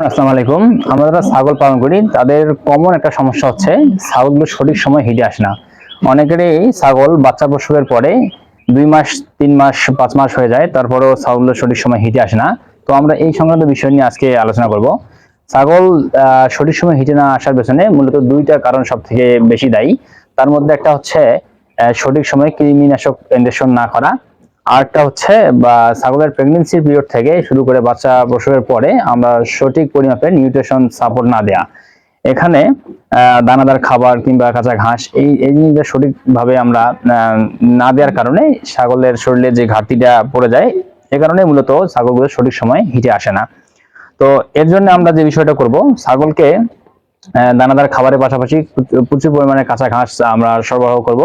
আসসালামু আলাইকুম। আমরা যারা ছাগল পালন করি, তাদের কমন একটা সমস্যা হচ্ছে, ছাগলগুলো সঠিক সময় হিটে আসে না। অনেকেরই ছাগল বাচ্চা প্রসবের পরে দুই মাস, তিন মাস, পাঁচ মাস হয়ে যায়, তারপরেও ছাগলগুলো সঠিক সময় হিটে আসে না। তো আমরা এই সংক্রান্ত বিষয় নিয়ে আজকে আলোচনা করব। ছাগল সঠিক সময় হিটে না আসার পেছনে মূলত দুইটা কারণ সব থেকে বেশি দায়ী। তার মধ্যে একটা হচ্ছে সঠিক সময় কৃমিনাশক ইনজেকশন না করা। আরেকটা হচ্ছে, বা ছাগলের প্রেগনেন্সির পিরিয়ড থেকে শুরু করে বাচ্চা প্রসবের পরে আমরা সঠিক পরিমাপে নিউট্রিশন সাপোর্ট না দেয়া। এখানে দানাদার খাবার কিংবা কাঁচা ঘাস, এই এই জিনিসটা সঠিকভাবে আমরা না দেওয়ার কারণে ছাগলের শরীরে যে ঘাটতিটা পড়ে যায়, এ কারণে মূলত ছাগলগুলো সঠিক সময় হিটে আসে না। তো এর জন্য আমরা যে বিষয়টা করব, ছাগলকে দানাদার খাবারের পাশাপাশি প্রচুর পরিমাণে কাঁচা ঘাস আমরা সরবরাহ করব।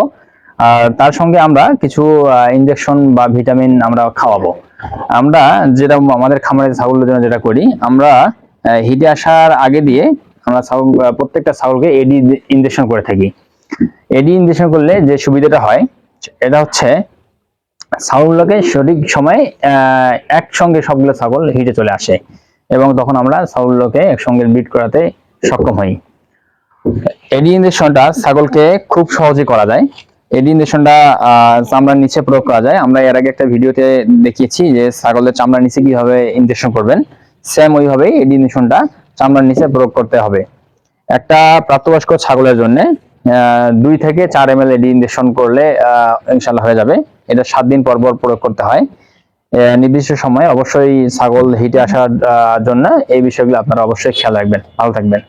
আর তার সঙ্গে আমরা কিছু ইনজেকশন বা ভিটামিন আমরা খাওয়াবো। আমরা যেটা আমাদের খামারের ছাগলের জন্য যেটা করি, আমরা হিটে আসার আগে দিয়ে আমরা ছাগল প্রত্যেকটা ছাগলকে এডি ইনজেকশন করে থাকি। এডি ইনজেকশন করলে যে সুবিধাটা হয়, এটা হচ্ছে ছাগলগুলোকে সঠিক সময় একসঙ্গে সবগুলো ছাগল হিটে চলে আসে এবং তখন আমরা ছাগলগুলোকে একসঙ্গে বিট করাতে সক্ষম হই। এডি ইনজেকশনটা ছাগলকে খুব সহজে করা যায়। এডি ইনজেকশনটা চামড়ার নিচে প্রয়োগ করা যায়। আমরা এর আগে একটা ভিডিওতে দেখিয়েছি যে ছাগলের চামড়ার নিচে কীভাবে ইনজেকশন করবেন। সেম ওইভাবে এডি ইনজেকশনটা চামড়ার নিচে প্রয়োগ করতে হবে। একটা প্রাপ্তবয়স্ক ছাগলের জন্য দুই থেকে চার এম এল এডি করলে ইনশাল্লাহ হয়ে যাবে। এটা সাত দিন পর পর প্রয়োগ করতে হয়। নির্দিষ্ট সময়ে অবশ্যই ছাগল হিটে আসার জন্য এই বিষয়গুলো আপনারা অবশ্যই খেয়াল রাখবেন। ভালো থাকবেন।